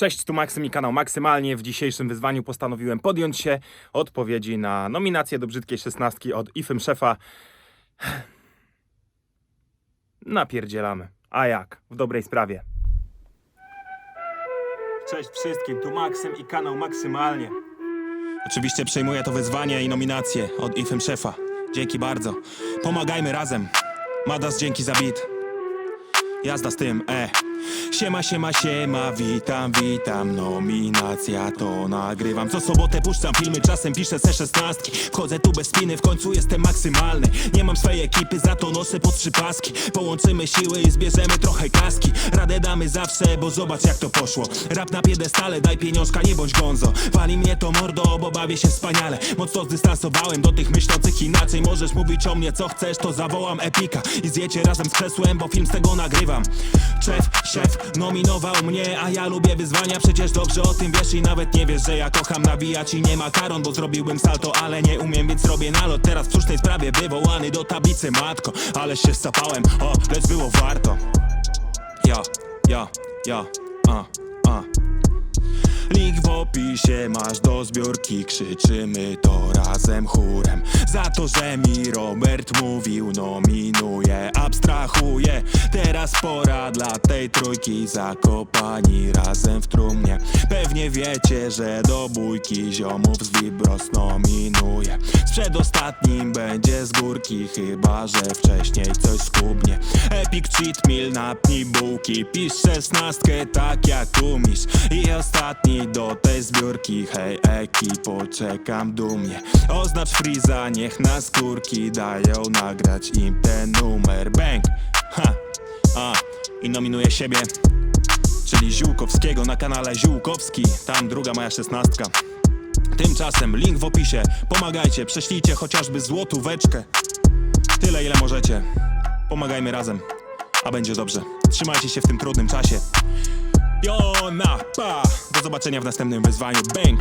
Cześć, tu Maksym i kanał Maksymalnie. W dzisiejszym wyzwaniu postanowiłem podjąć się odpowiedzi na nominację do Brzydkiej Szesnastki od IFM Szefa. Napierdzielamy. A jak? W dobrej sprawie. Cześć wszystkim, tu Maksym i kanał Maksymalnie. Oczywiście przejmuję to wyzwanie i nominację od IFM Szefa. Dzięki bardzo. Pomagajmy razem. Madas, dzięki za beat. Jazda z tym, e. Siema, siema, siema, witam, witam. Nominacja to nagrywam. Co sobotę puszczam filmy, czasem piszę se szesnastki. Chodzę tu bez spiny, w końcu jestem maksymalny. Nie mam swojej ekipy, za to noszę po trzy paski. Połączymy siły i zbierzemy trochę kaski. Radę damy zawsze, bo zobacz jak to poszło. Rap na piedestale, daj pieniążka, nie bądź gonzo. Wali mnie to mordo, bo bawię się wspaniale. Mocno zdystansowałem do tych myślących inaczej Możesz mówić o mnie co chcesz, to zawołam epika. I zjecie razem z krzesłem, bo film z tego nagrywam. Szef, szef nominował mnie, a ja lubię wyzwania. Przecież dobrze o tym wiesz i nawet nie wiesz, że ja kocham nawijać I nie makaron, bo zrobiłbym salto, ale nie umiem, więc robię nalot. Teraz w sztucznej sprawie wywołany do tablicy matko Ale się sapałem, o, lecz było warto. Ja, ja, ja, a Link w opisie masz do zbiórki Krzyczymy to razem chórem. Za to, że mi Robert mówił Nominuję, abstrahuję. Teraz pora dla tej trójki Zakopani razem w trumnie. Pewnie wiecie, że do bójki Ziomów z Vibros nominuję. Z przedostatnim będzie z górki Chyba, że wcześniej coś skubnie cheat meal, napnij bułki. Pisz szesnastkę tak jak umiesz I ostatni do tej zbiórki. Hej ekipo, czekam dumnie Oznacz Friza, niech na skórki Dają nagrać im ten numer. Bang! Ha! A, i nominuję siebie. Czyli Ziółkowskiego na kanale Ziółkowski. Tam druga moja szesnastka. Tymczasem link w opisie. Pomagajcie, prześlijcie chociażby złotóweczkę. Tyle ile możecie. Pomagajmy razem, a będzie dobrze Trzymajcie się w tym trudnym czasie Jona, pa! Do zobaczenia w następnym wyzwaniu Bang!